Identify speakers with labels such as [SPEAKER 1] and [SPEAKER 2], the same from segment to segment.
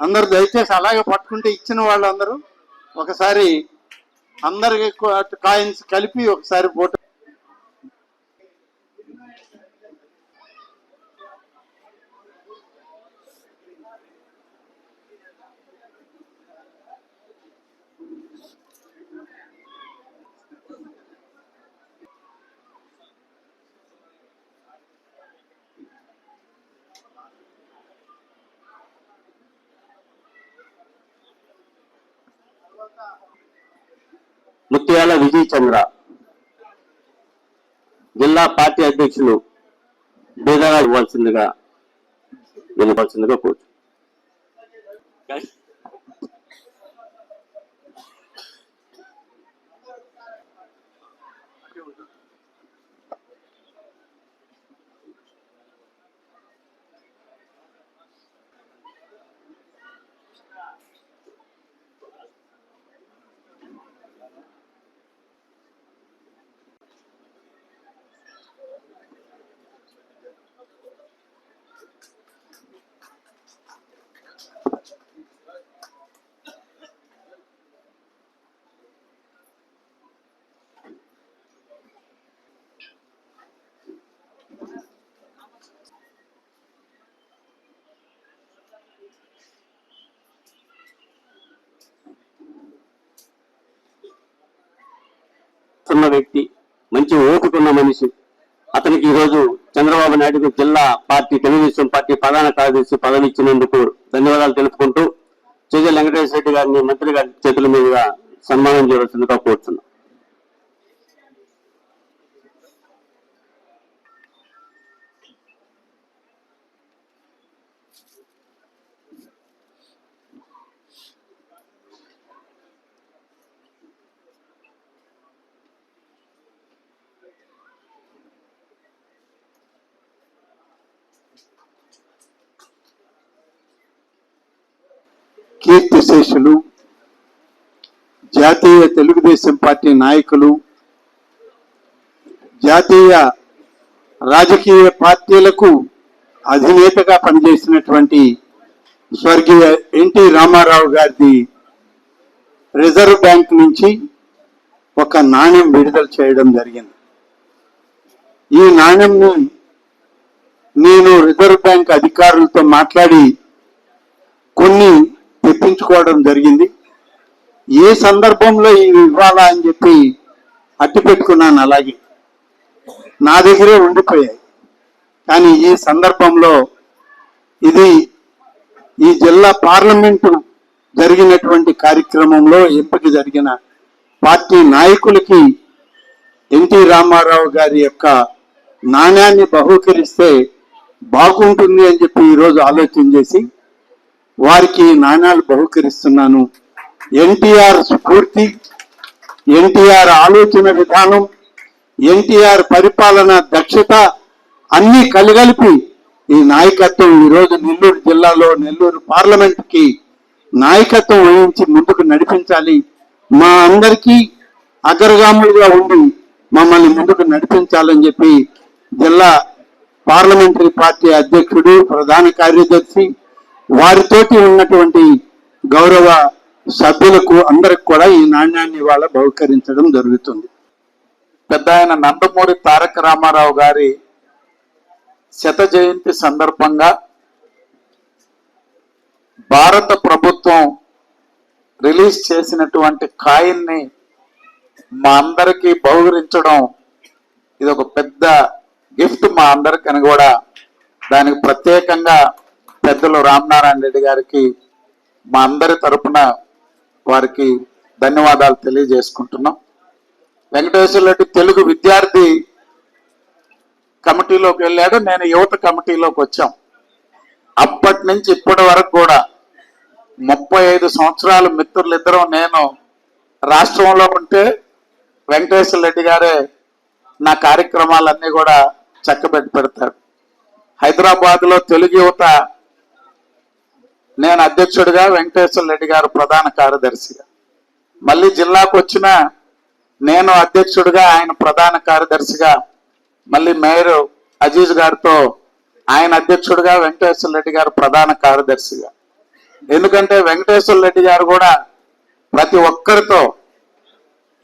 [SPEAKER 1] అందరు దయచేసి అలాగే పట్టుకుంటే ఇచ్చిన వాళ్ళందరూ ఒకసారి అందరికి కాయిన్స్ కలిపి ఒకసారి ఫోటో
[SPEAKER 2] ముత్యాల విజయ్ చంద్ర జిల్లా పార్టీ అధ్యక్షులు బీదగా ఇవ్వాల్సిందిగా వినవలసిందిగా కోరు వ్యక్తి మంచి ఓటుకున్న మనిషి. అతనికి ఈరోజు చంద్రబాబు నాయుడు జిల్లా పార్టీ తెలుగుదేశం పార్టీ ప్రధాన కార్యదర్శి పదవి ఇచ్చినందుకు ధన్యవాదాలు తెలుపుకుంటూ చెజల్ వెంకటేశ్వర రెడ్డి గారిని మంత్రి గారి చేతుల మీదుగా సన్మానం చేయవలసిందిగా కోరుతున్నాం
[SPEAKER 1] కీర్తిశేషులు జాతీయ తెలుగుదేశం పార్టీ నాయకులు జాతీయ రాజకీయ పార్టీలకు అధినేతగా పనిచేసినటువంటి స్వర్గీయ ఎన్టీ రామారావు గారిది రిజర్వ్ బ్యాంక్ నుంచి ఒక నాణ్యం విడుదల చేయడం జరిగింది. ఈ నాణ్యంని నేను రిజర్వ్ బ్యాంక్ అధికారులతో మాట్లాడి కొన్ని పెంచుకోవడం జరిగింది. ఏ సందర్భంలో ఇవి ఇవ్వాలా అని చెప్పి అట్టి పెట్టుకున్నాను అలాగే. నా దగ్గరే ఉండిపోయాయి. కానీ ఈ సందర్భంలో ఇది ఈ జిల్లా పార్లమెంటు జరిగినటువంటి కార్యక్రమంలో ఎంపిక జరిగిన పార్టీ నాయకులకి ఎన్టీ రామారావు గారి యొక్క నాణ్యాన్ని బహూకరిస్తే బాగుంటుంది అని చెప్పి ఈరోజు ఆలోచన చేసి వారికి నాణ్యాలు బహుకరిస్తున్నాను. ఎన్టీఆర్ స్ఫూర్తి ఎన్టీఆర్ ఆలోచన విధానం ఎన్టీఆర్ పరిపాలన దక్షత అన్ని కలగలిపి ఈ నాయకత్వం ఈరోజు నెల్లూరు జిల్లాలో నెల్లూరు పార్లమెంట్కి నాయకత్వం వహించి ముందుకు నడిపించాలి. మా అందరికీ అగ్రగాములుగా ఉండి మమ్మల్ని ముందుకు నడిపించాలని చెప్పి జిల్లా పార్లమెంటరీ పార్టీ అధ్యక్షుడు ప్రధాన కార్యదర్శి వారితోటి ఉన్నటువంటి గౌరవ సభ్యులకు అందరికి కూడా ఈ నాణ్యాన్ని వాళ్ళ బహుకరించడం జరుగుతుంది.
[SPEAKER 3] పెద్ద ఆయన నందమూరి తారక రామారావు గారి శత జయంతి సందర్భంగా భారత ప్రభుత్వం రిలీజ్ చేసినటువంటి కాయిన్ని మా అందరికీ బహుకరించడం ఇది ఒక పెద్ద గిఫ్ట్ మా అందరికని కూడా దానికి ప్రత్యేకంగా పెద్దలు రామనారాయణ రెడ్డి గారికి మా అందరి తరపున వారికి ధన్యవాదాలు తెలియజేసుకుంటున్నాం. వెంకటేశ్వర రెడ్డి తెలుగు విద్యార్థి కమిటీలోకి వెళ్ళాడు. నేను యువత కమిటీలోకి వచ్చాం. అప్పటి నుంచి ఇప్పటి వరకు కూడా ముప్పై ఐదు సంవత్సరాల మిత్రులిద్దరం నేను రాష్ట్రంలో ఉంటే వెంకటేశ్వర రెడ్డి గారే నా కార్యక్రమాలన్నీ కూడా చక్కబెట్టి పెడతాడు హైదరాబాద్లో తెలుగు యువత నేను అధ్యక్షుడిగా వెంకటేశ్వర రెడ్డి గారు ప్రధాన కార్యదర్శిగా. మళ్ళీ జిల్లాకు వచ్చిన నేను అధ్యక్షుడిగా ఆయన ప్రధాన కార్యదర్శిగా మళ్ళీ మేయర్ అజీజ్ గారితో ఆయన అధ్యక్షుడిగా వెంకటేశ్వర రెడ్డి గారు ప్రధాన కార్యదర్శిగా. ఎందుకంటే వెంకటేశ్వర రెడ్డి గారు కూడా ప్రతి ఒక్కరితో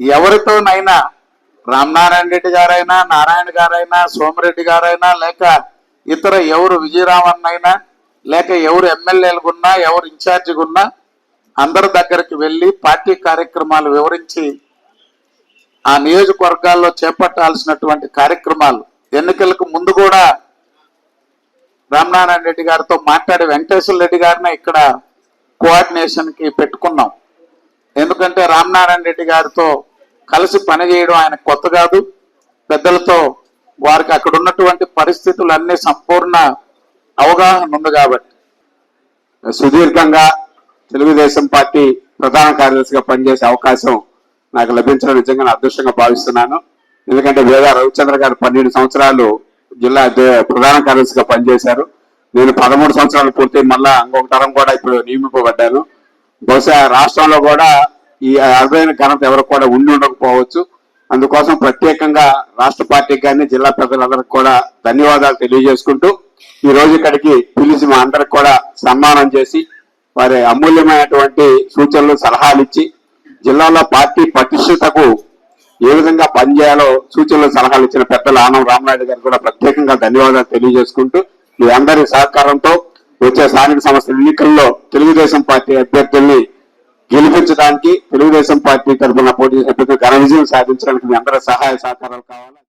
[SPEAKER 3] ఎవరితోనైనా రామనారాయణ రెడ్డి గారైనా నారాయణ గారైనా సోమరెడ్డి గారైనా లేక ఇతర ఎవరు విజయరామన్ అయినా లేక ఎవరు ఎమ్మెల్యేలుగున్నా ఎవరు ఇన్ఛార్జిగున్నా అందరి దగ్గరికి వెళ్ళి పార్టీ కార్యక్రమాలు వివరించి ఆ నియోజకవర్గాల్లో చేపట్టాల్సినటువంటి కార్యక్రమాలు. ఎన్నికలకు ముందు కూడా రామనారాయణ రెడ్డి గారితో మాట్లాడి వెంకటేశ్వర రెడ్డి గారిని ఇక్కడ కోఆర్డినేషన్కి పెట్టుకున్నాం. ఎందుకంటే రామనారాయణ రెడ్డి గారితో కలిసి పనిచేయడం ఆయన కొత్త కాదు. పెద్దలతో వారికి అక్కడ ఉన్నటువంటి పరిస్థితులన్నీ సంపూర్ణ అవగాహన ఉంది కాబట్టి.
[SPEAKER 4] సుదీర్ఘంగా తెలుగుదేశం పార్టీ ప్రధాన కార్యదర్శిగా పనిచేసే అవకాశం నాకు లభించడం నిజంగా అదృష్టంగా భావిస్తున్నాను. ఎందుకంటే వేద రవిచంద్ర గారు పన్నెండు సంవత్సరాలు జిల్లా ప్రధాన కార్యదర్శిగా పనిచేశారు. నేను పదమూడు సంవత్సరాలు పూర్తి మళ్ళా ఇంకొక తరం కూడా ఇప్పుడు నియమింపబడ్డాను. బహుశా రాష్ట్రంలో కూడా ఈ అరుదైన ఘనత ఎవరికి కూడా ఉండి ఉండకపోవచ్చు. అందుకోసం ప్రత్యేకంగా రాష్ట్ర పార్టీకి కానీ జిల్లా ప్రజలందరికీ కూడా ధన్యవాదాలు తెలియజేసుకుంటూ ఈ రోజు ఇక్కడికి పిలిచి మా అందరికి కూడా సన్మానం చేసి వారి అమూల్యమైనటువంటి సూచనలు సలహాలు ఇచ్చి జిల్లాలో పార్టీ పటిష్టతకు ఏ విధంగా పనిచేయాలో సూచనలు సలహాలు ఇచ్చిన పెద్దలు ఆనం రామనాయుడు గారికి కూడా ప్రత్యేకంగా ధన్యవాదాలు తెలియజేసుకుంటూ మీ అందరి సహకారంతో వచ్చే స్థానిక సంస్థల ఎన్నికల్లో తెలుగుదేశం పార్టీ అభ్యర్థుల్ని గెలిపించడానికి తెలుగుదేశం పార్టీ తరఫున పోటీ ఘన విజయం సాధించడానికి మీ అందరి సహాయ సహకారాలు కావాలి?